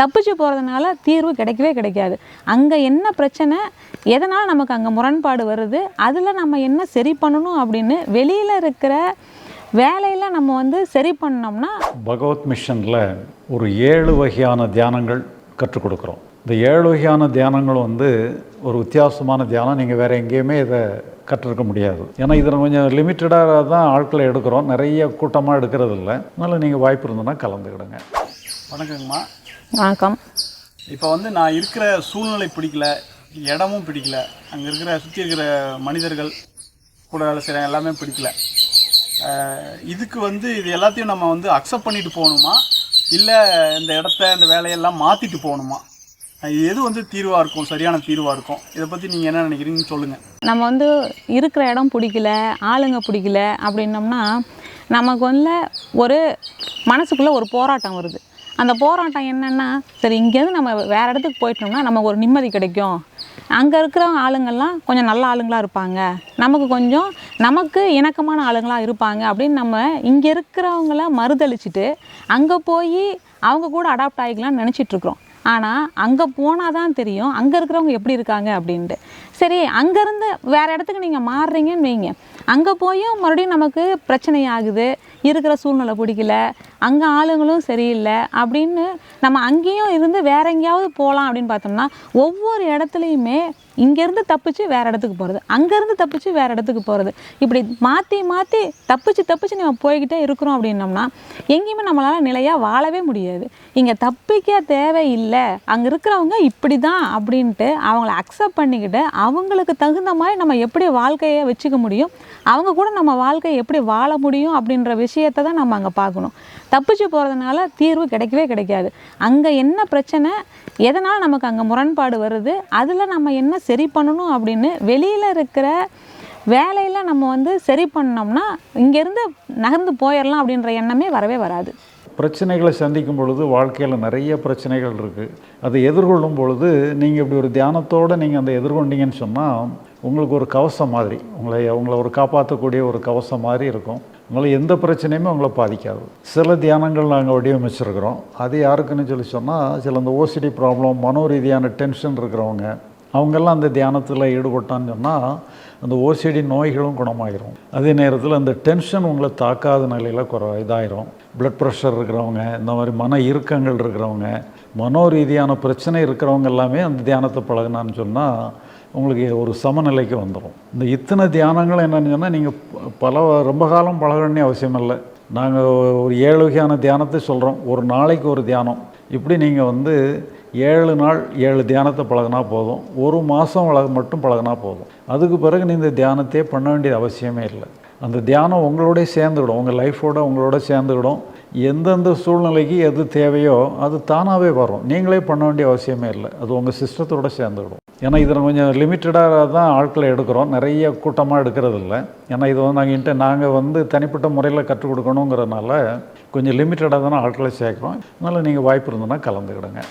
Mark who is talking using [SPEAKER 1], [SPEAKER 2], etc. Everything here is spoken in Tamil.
[SPEAKER 1] தப்பிச்சு போகிறதுனால தீர்வு கிடைக்கவே கிடைக்காது. அங்கே என்ன பிரச்சனை? எதனால் நமக்கு அங்கே முரண்பாடு வருது? அதில் நம்ம என்ன சரி பண்ணணும் அப்படின்னு வெளியில் இருக்கிற வேலையில் நம்ம வந்து சரி பண்ணோம்னா
[SPEAKER 2] பகவத் மிஷனில் ஒரு ஏழு வகையான தியானங்கள் கற்றுக் கொடுக்குறோம். இந்த ஏழு வகையான தியானங்கள் வந்து ஒரு வித்தியாசமான தியானம். நீங்கள் வேறு எங்கேயுமே இதை கற்றுருக்க முடியாது. ஏன்னா இதில் கொஞ்சம் லிமிட்டடாக தான் ஆட்களை எடுக்கிறோம். நிறைய கூட்டமாக எடுக்கிறது இல்லை அதனால் நீங்கள் வாய்ப்பு இருந்ததுன்னா கலந்துக்கிடுங்க.
[SPEAKER 3] வணக்கங்கம்மா.
[SPEAKER 1] வணக்கம்.
[SPEAKER 3] இப்போ வந்து நான் இருக்கிற சூழ்நிலை பிடிக்கல இடமும் பிடிக்கல. அங்கே இருக்கிற சுற்றி இருக்கிற மனிதர்கள் கூட வேலை செய்கிற எல்லாமே பிடிக்கல. இதுக்கு வந்து இது எல்லாத்தையும் நம்ம வந்து அக்செப்ட் பண்ணிட்டு போகணுமா? இல்லை இந்த இடத்த இந்த வேலையெல்லாம் மாற்றிட்டு போகணுமா? எது வந்து தீர்வாக இருக்கும் சரியான தீர்வாக இருக்கும்? இதை பற்றி நீங்கள் என்ன நினைக்கிறீங்கன்னு சொல்லுங்கள்
[SPEAKER 1] நம்ம வந்து இருக்கிற இடம் பிடிக்கல ஆளுங்க பிடிக்கல அப்படின்னோம்னா நமக்கு வந்து ஒரு மனசுக்குள்ளே ஒரு போராட்டம் வருது. அந்த போராட்டம் என்னென்னா சரி இங்கேருந்து நம்ம வேறு இடத்துக்கு போயிட்டோம்னா நமக்கு ஒரு நிம்மதி கிடைக்கும். அங்கே இருக்கிற ஆளுங்கள்லாம் கொஞ்சம் நல்ல ஆளுங்களாக இருப்பாங்க. நமக்கு கொஞ்சம் நமக்கு இணக்கமான ஆளுங்களாக இருப்பாங்க அப்படின்னு நம்ம இங்கே இருக்கிறவங்கள மறுதளிச்சுட்டு அங்கே போய் அவங்க கூட அடாப்ட் ஆகிக்கலாம்னு நினச்சிட்ருக்குறோம் ஆனால் அங்கே போனால் தான் தெரியும் அங்கே இருக்கிறவங்க எப்படி இருக்காங்க அப்படின்ட்டு. சரி அங்கேருந்து வேறு இடத்துக்கு நீங்கள் மாறுறீங்கன்னு வைங்க. அங்கே போயும் மறுபடியும் நமக்கு பிரச்சனை ஆகுது இருக்கிற சூழ்நிலை பிடிக்கல அங்கே ஆளுங்களும் சரியில்லை அப்படின்னு நம்ம அங்கேயும் இருந்து வேற எங்கேயாவது போகலாம் அப்படின்னு பார்த்தோம்னா ஒவ்வொரு இடத்துலையுமே இங்கேருந்து தப்பிச்சு வேறு இடத்துக்கு போகிறது அங்கேருந்து தப்பிச்சு வேறு இடத்துக்கு போகிறது இப்படி மாற்றி மாற்றி தப்பிச்சு தப்பிச்சு நம்ம போய்கிட்டே இருக்கிறோம் அப்படின்னோம்னா எங்கேயுமே நம்மளால் நிலையாக வாழவே முடியாது. இங்கே தப்பிக்க தேவையில்லை. அங்கே இருக்கிறவங்க இப்படி தான் அப்படின்ட்டு அவங்கள அக்செப்ட் பண்ணிக்கிட்டு அவங்களுக்கு தகுந்த மாதிரி நம்ம எப்படி வாழ்க்கையை வச்சுக்க முடியும் அவங்க கூட நம்ம வாழ்க்கையை எப்படி வாழ முடியும் அப்படின்ற விஷயத்தை தான் நம்ம அங்கே பார்க்கணும். தப்பிச்சு போகிறதுனால தீர்வு கிடைக்கவே கிடைக்காது. அங்கே என்ன பிரச்சனை எதனால் நமக்கு அங்கே முரண்பாடு வருது அதில் நம்ம என்ன சரி பண்ணணும் அப்படின்னு வெளியில் இருக்கிற வேலையில் நம்ம வந்து சரி பண்ணோம்னா இங்கேருந்து நகர்ந்து போயிடலாம் அப்படின்ற எண்ணமே வரவே வராது.
[SPEAKER 2] பிரச்சனைகளை சந்திக்கும் பொழுது வாழ்க்கையில் நிறைய பிரச்சனைகள் இருக்குது அதை எதிர்கொள்ளும் பொழுது நீங்கள் இப்படி ஒரு தியானத்தோடு நீங்கள் அந்த எதிர்கொண்டீங்கன்னு சொன்னால் உங்களுக்கு ஒரு கவசம் மாதிரி உங்களை உங்களை ஒரு காப்பாற்றக்கூடிய ஒரு கவசம் மாதிரி இருக்கும். அதனால் எந்த பிரச்சனையுமே உங்களை பாதிக்காது. சில தியானங்கள் நாங்கள் வடிவமைச்சிருக்கிறோம். அது யாருக்குன்னு சொல்லி சொன்னால் சில இந்த ஓசிடி ப்ராப்ளம் மனோ ரீதியான டென்ஷன் இருக்கிறவங்க அவங்கெல்லாம் அந்த தியானத்தில் ஈடுபட்டான்னு சொன்னால் அந்த ஓசிடி நோய்களும் குணமாயிரும். அதே நேரத்தில் அந்த டென்ஷன் உங்களை தாக்காத நிலையில் குறை இதாயிரும். பிளட் ப்ரெஷர் இருக்கிறவங்க இந்த மாதிரி மன இறுக்கங்கள் இருக்கிறவங்க மனோ ரீதியான பிரச்சனை இருக்கிறவங்க எல்லாமே அந்த தியானத்தை பழகினான்னு சொன்னால் உங்களுக்கு ஒரு சமநிலைக்கு வந்துடும் இந்த இத்தனை தியானங்கள் என்னன்னு சொன்னால் நீங்கள் பல ரொம்ப காலம் பழகணும்னே அவசியம் இல்லை. நாங்கள் ஒரு ஏழு வகையான தியானத்தை சொல்கிறோம் ஒரு நாளைக்கு ஒரு தியானம். இப்படி நீங்கள் வந்து ஏழு நாள் ஏழு தியானத்தை பழகினா போதும். ஒரு மாதம் மட்டும் பழகினா போதும். அதுக்கு பிறகு நீங்கள் இந்த தியானத்தையே பண்ண வேண்டிய அவசியமே இல்லை. அந்த தியானம் உங்களோடய சேர்ந்துவிடும். உங்கள் லைஃபோட உங்களோட சேர்ந்துக்கிடும் எந்தெந்த சூழ்நிலைக்கு எது தேவையோ அது தானாகவே வரும். நீங்களே பண்ண வேண்டிய அவசியமே இல்லை. அது உங்கள் சிஸ்டத்தோட சேர்ந்துக்கிடும் ஏன்னா இதில் கொஞ்சம் லிமிட்டடாக தான் ஆட்களை எடுக்கிறோம். நிறைய கூட்டமாக எடுக்கிறது இல்லை ஏன்னா இது வந்து நாங்கள் இன்ட்டு நாங்கள் வந்து தனிப்பட்ட முறையில் கற்றுக் கொடுக்கணுங்கிறதுனால கொஞ்சம் லிமிட்டடாக தானே ஆட்களை சேர்க்குறோம். அதனால் நீங்கள் வாய்ப்பு இருந்ததுன்னா கலந்துக்கிடுங்க.